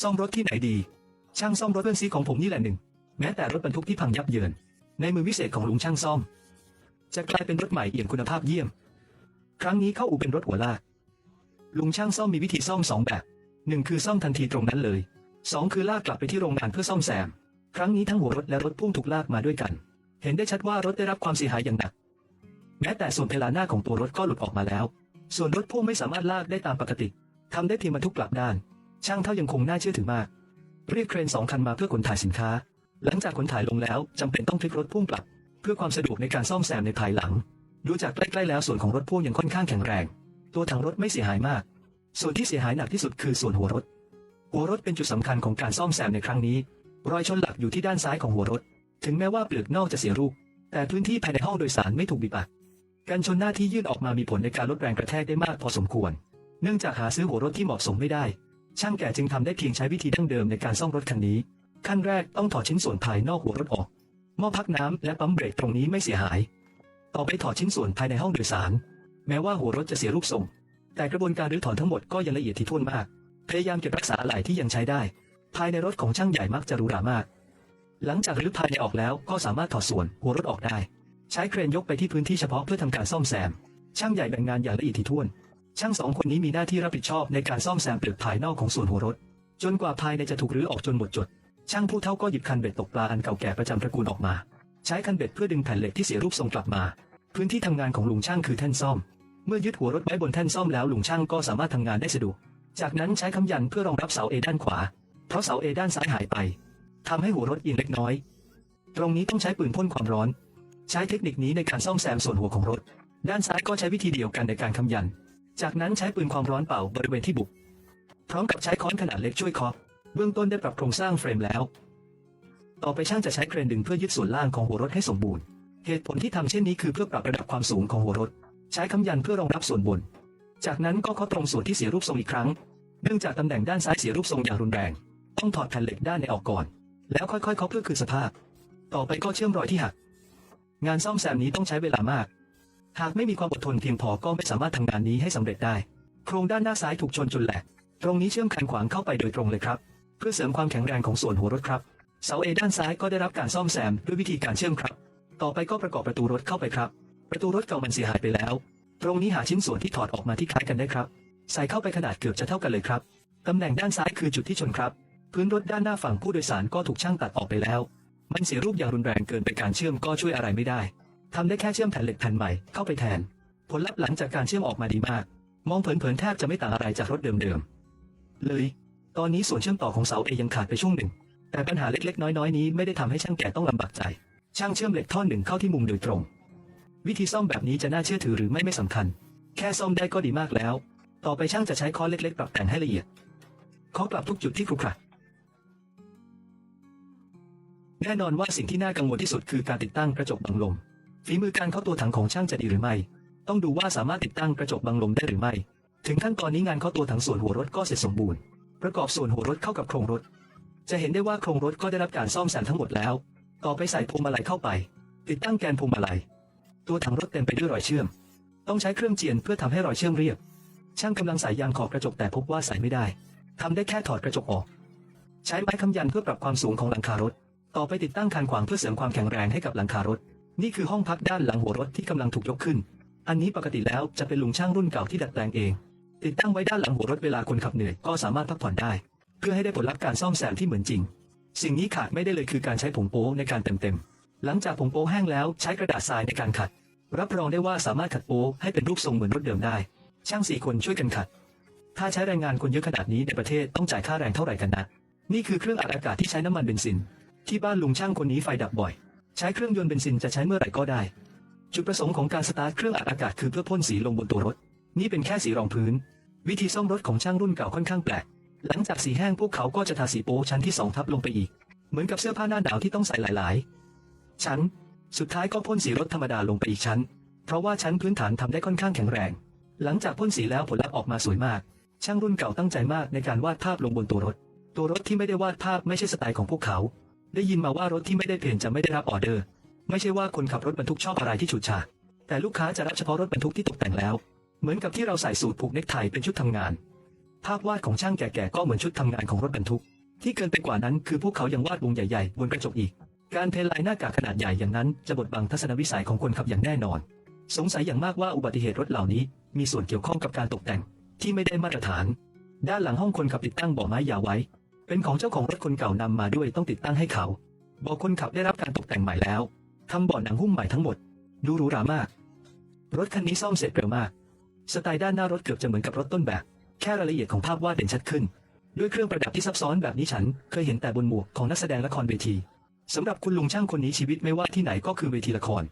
ซ่อมรถที่ไหนดี ช่างซ่อมรถเพื่อนซีของผมนี่แหละหนึ่ง แม้แต่รถบรรทุกที่พังยับเยิน ในมือวิเศษของลุงช่างซ่อม จะกลายเป็นรถใหม่เอี่ยมคุณภาพเยี่ยม ครั้งนี้เข้าอู่เป็นรถหัวลาก ลุงช่างซ่อมมีวิธีซ่อมสองแบบหนึ่งคือซ่อมทันทีตรงนั้นเลยสองคือลากกลับไปที่โรงงานเพื่อซ่อมแซม ครั้งนี้ทั้งหัวรถและรถพุ่งถูกลากมาด้วยกัน เห็นได้ชัดว่ารถได้รับความเสียหายอย่างหนัก แม้แต่ส่วนเพลาหน้าของตัวรถก็หลุดออกมาแล้ว ส่วนรถพ่วงไม่สามารถลากได้ตามปกติทำได้เพียงบรรทุกกลับด้าน ช่างเท่ายังคงน่าเชื่อถือมาก เรียกเครนสองคันมาเพื่อขนถ่ายสินค้า หลังจากขนถ่ายลงแล้วจำเป็นต้องพลิกรถพ่วงกลับ เพื่อความสะดวกในการซ่อมแซมในภายหลัง ดูจากใกล้ๆแล้วส่วนของรถพ่วงยังค่อนข้างแข็งแรง ตัวถังรถไม่เสียหายมาก ส่วนที่เสียหายหนักที่สุดคือส่วนหัวรถ หัวรถเป็นจุดสำคัญของการซ่อมแซมในครั้งนี้ รอยชนหลักอยู่ที่ด้านซ้ายของหัวรถ ถึงแม้ว่าเปลือกนอกจะเสียรูป แต่พื้นที่ภายในห้องโดยสารไม่ถูกบีบอัดการชนหน้าที่ยื่นออกมามีผลในการลดแรงกระแทกได้มากพอสมควร เนื่องจากหาซื้อหัวรถที่เหมาะสมไม่ได้ ช่างแก่จึงทำได้เพียงใช้วิธีดั้งเดิมในการซ่อมรถคันนี้ ขั้นแรกต้องถอดชิ้นส่วนภายนอกหัวรถออก หม้อพักน้ำและปั๊มเบรกตรงนี้ไม่เสียหาย ต่อไปถอดชิ้นส่วนภายในห้องโดยสาร แม้ว่าหัวรถจะเสียรูปทรง แต่กระบวนการรื้อถอนทั้งหมดก็ยังละเอียดถี่ถ้วนมาก พยายามเก็บรักษาอะไหล่ที่ยังใช้ได้ ภายในรถของช่างใหญ่มักจะหรูหรามาก หลังจากรื้อภายในออกแล้วก็สามารถถอดส่วนหัวรถออกได้ ใช้เครนยกไปที่พื้นที่เฉพาะเพื่อทำการซ่อมแซม ช่างใหญ่แบ่งงานอย่างละเอียดถี่ถ้วน ช่างสองคนนี้มีหน้าที่รับผิดชอบในการซ่อมแซมเปลือกภายนอกของส่วนหัวรถ จนกว่าภายในจะถูกรื้อออกจนหมดจด ช่างผู้เฒ่าก็หยิบคันเบ็ดตกปลาอันเก่าแก่ประจำตระกูลออกมา ใช้คันเบ็ดเพื่อดึงแผ่นเหล็กที่เสียรูปทรงกลับมา พื้นที่ทำงานของลุงช่างคือแท่นซ่อม เมื่อยึดหัวรถไว้บนแท่นซ่อมแล้วลุงช่างก็สามารถทำงานได้สะดวก จากนั้นใช้คำยันเพื่อรองรับเสาเอด้านขวา เพราะเสาเอด้านซ้ายหายไปทำให้หัวรถเอียงเล็กน้อย ตรงนี้ต้องใช้ปืนพ่นความร้อน ใช้เทคนิคนี้ในการซ่อมแซมส่วนหัวของรถ ด้านซ้ายก็ใช้วิธีเดียวกันในการคำยัน จากนั้นใช้ปืนความร้อนเป่าบริเวณที่บุก พร้อมกับใช้ค้อนขนาดเล็กช่วยเคาะเบื้องต้นได้ปรับโครงสร้างเฟรมแล้ว ต่อไปช่างจะใช้เครนดึงเพื่อยึดส่วนล่างของหัวรถให้สมบูรณ์ เหตุผลที่ทำเช่นนี้คือเพื่อปรับระดับความสูงของหัวรถ ใช้คำยันเพื่อรองรับส่วนบน จากนั้นก็เคาะตรงส่วนที่เสียรูปทรงอีกครั้ง เนื่องจากตำแหน่งด้านซ้ายเสียรูปทรงอย่างรุนแรง ต้องถอดแผ่นเหล็กด้านในออกก่อน แล้วค่อยๆเคาะเพื่อคืนสภาพ ต่อไปก็เชื่อมรอยที่หัก งานซ่อมแซมนี้ต้องใช้เวลามาก หากไม่มีความอดทนเพียงพอก็ไม่สามารถทำงานนี้ให้สำเร็จได้ โครงด้านหน้าซ้ายถูกชนจนแหลก ตรงนี้เชื่อมคันขวางเข้าไปโดยตรงเลยครับ เพื่อเสริมความแข็งแรงของส่วนหัวรถครับ เสาเอด้านซ้ายก็ได้รับการซ่อมแซมด้วยวิธีการเชื่อมครับ ต่อไปก็ประกอบประตูรถเข้าไปครับ ประตูรถเก่ามันเสียหายไปแล้ว ตรงนี้หาชิ้นส่วนที่ถอดออกมาที่คล้ายกันได้ครับ ใส่เข้าไปขนาดเกือบจะเท่ากันเลยครับตำแหน่งด้านซ้ายคือจุดที่ชนครับ พื้นรถด้านหน้าฝั่งผู้โดยสารก็ถูกช่างตัดออกไปแล้ว มันเสียรูปอย่างรุนแรงเกินไปการเชื่อมก็ช่วยอะไรไม่ได้ ทำได้แค่เชื่อมแผ่นเหล็กแผ่นใหม่เข้าไปแทน ผลลัพธ์หลังจากการเชื่อมออกมาดีมาก มองเผินๆแทบจะไม่ต่างอะไรจากรถเดิมๆ เลย ตอนนี้ส่วนเชื่อมต่อของเสาเอยังขาดไปช่วงหนึ่ง แต่ปัญหาเล็กๆ น้อยๆ นี้ไม่ได้ทำให้ช่างแก่ต้องลำบากใจ ช่างเชื่อมเหล็กท่อนหนึ่งเข้าที่มุมโดยตรง วิธีซ่อมแบบนี้จะน่าเชื่อถือหรือไม่ไม่สำคัญ แค่ซ่อมได้ก็ดีมากแล้ว ต่อไปช่างจะใช้ค้อนเล็กๆ ปรับแต่งให้ละเอียดเคาะกลับทุกจุดที่ครุขระแน่นอนว่าสิ่งที่น่ากังวลที่สุดคือการติดตั้งกระจกบังลม ฝีมือการเข้าตัวถังของช่างจะดีหรือไม่ ต้องดูว่าสามารถติดตั้งกระจกบังลมได้หรือไม่ ถึงขั้นตอนนี้งานเข้าตัวถังส่วนหัวรถก็เสร็จสมบูรณ์ ประกอบส่วนหัวรถเข้ากับโครงรถ จะเห็นได้ว่าโครงรถก็ได้รับการซ่อมแซมทั้งหมดแล้ว ต่อไปใส่พวงมาลัยเข้าไป ติดตั้งแกนพวงมาลัย ตัวถังรถเต็มไปด้วยรอยเชื่อม ต้องใช้เครื่องเจียนเพื่อทำให้รอยเชื่อมเรียบ ช่างกำลังใส่ยางขอบกระจกแต่พบว่าใส่ไม่ได้ทำได้แค่ถอดกระจกออก ใช้ไม้คำยันเพื่อปรับความสูงของหลังคารถ ต่อไปติดตั้งคานขวางเพื่อเสริมความแข็งแรงให้กับหลังคารถ นี่คือห้องพักด้านหลังหัวรถที่กำลังถูกยกขึ้น อันนี้ปกติแล้วจะเป็นลุงช่างรุ่นเก่าที่ดัดแปลงเอง ติดตั้งไว้ด้านหลังหัวรถเวลาคนขับเหนื่อยก็สามารถพักผ่อนได้ เพื่อให้ได้ผลลัพธ์การซ่อมแซมที่เหมือนจริง สิ่งนี้ขาดไม่ได้เลยคือการใช้ผงโป๊ในการเต็มๆ หลังจากผงโป๊แห้งแล้วใช้กระดาษทรายในการขัด รับรองได้ว่าสามารถขัดโป๊ให้เป็นรูปทรงเหมือนรถเดิมได้ ช่างสี่คนช่วยกันขัด ถ้าใช้แรงงานคนเยอะขนาดนี้ในประเทศต้องจ่ายค่าแรงเท่าไหร่กันนะ นี่คือเครื่องอัดอากาศที่ใช้น้ำมันเบนซิน ที่บ้านลุงช่างคนนี้ไฟดับบ่อย ใช้เครื่องยนต์เบนซินจะใช้เมื่อไหร่ก็ได้ จุดประสงค์ของการสตาร์ทเครื่องอัดอากาศคือเพื่อพ่นสีลงบนตัวรถ นี่เป็นแค่สีรองพื้น วิธีซ่อมรถของช่างรุ่นเก่าค่อนข้างแปลก หลังจากสีแห้งพวกเขาก็จะทาสีโป๊ชั้นที่สองทับลงไปอีก เหมือนกับเสื้อผ้าหน้าหนาวที่ต้องใส่หลาย ๆ ชั้น สุดท้ายก็พ่นสีรถธรรมดาลงไปอีกชั้น เพราะว่าชั้นพื้นฐานทำได้ค่อนข้างแข็งแรง หลังจากพ่นสีแล้วผลลัพธ์ออกมาสวยมาก ช่างรุ่นเก่าตั้งใจมากในการวาดภาพลงบนตัวรถ ตัวรถที่ไม่ได้วาดภาพไม่ใช่สไตล์ของพวกเขา ได้ยินมาว่ารถที่ไม่ได้เพนจะไม่ได้รับออเดอร์ ไม่ใช่ว่าคนขับรถบรรทุกชอบอะไรที่ฉูดฉาดแต่ลูกค้าจะรับเฉพาะรถบรรทุกที่ตกแต่งแล้ว เหมือนกับที่เราใส่สูทผูกเนคไทเป็นชุดทำงาน ภาพวาดของช่างแก่ๆก็เหมือนชุดทำงานของรถบรรทุก ที่เกินไปกว่านั้นคือพวกเขายังวาดวงใหญ่ๆบนกระจกอีก การเทลายหน้ากากขนาดใหญ่อย่างนั้นจะบดบังทัศนวิสัยของคนขับอย่างแน่นอน สงสัยอย่างมากว่าอุบัติเหตุรถเหล่านี้ มีส่วนเกี่ยวข้องกับการตกแต่งที่ไม่ได้มาตรฐาน ด้านหลังห้องคนขับติดตั้งบาะไม้ยาวไว้ เป็นของเจ้าของรถคนเก่านำมาด้วยต้องติดตั้งให้เขาบาะคนขับได้รับการตกแต่งใหม่แล้วทำเบาะหนังหุ้มใหม่ทั้งหมด ดูหรูหรามาก รถคันนี้ซ่อมเสร็จเร็วมาก สไตล์ด้านหน้ารถเกือบจะเหมือนกับรถต้นแบบ แค่รายละเอียดของภาพวาดเด่นชัดขึ้น ด้วยเครื่องประดับที่ซับซ้อนแบบนี้ฉัน เคยเห็นแต่บนหมวกของนักแสดงละครเวทีสำหรับคุณลุงช่างคนนี้ชีวิตไม่ว่าที่ไหนก็คือเวทีละคร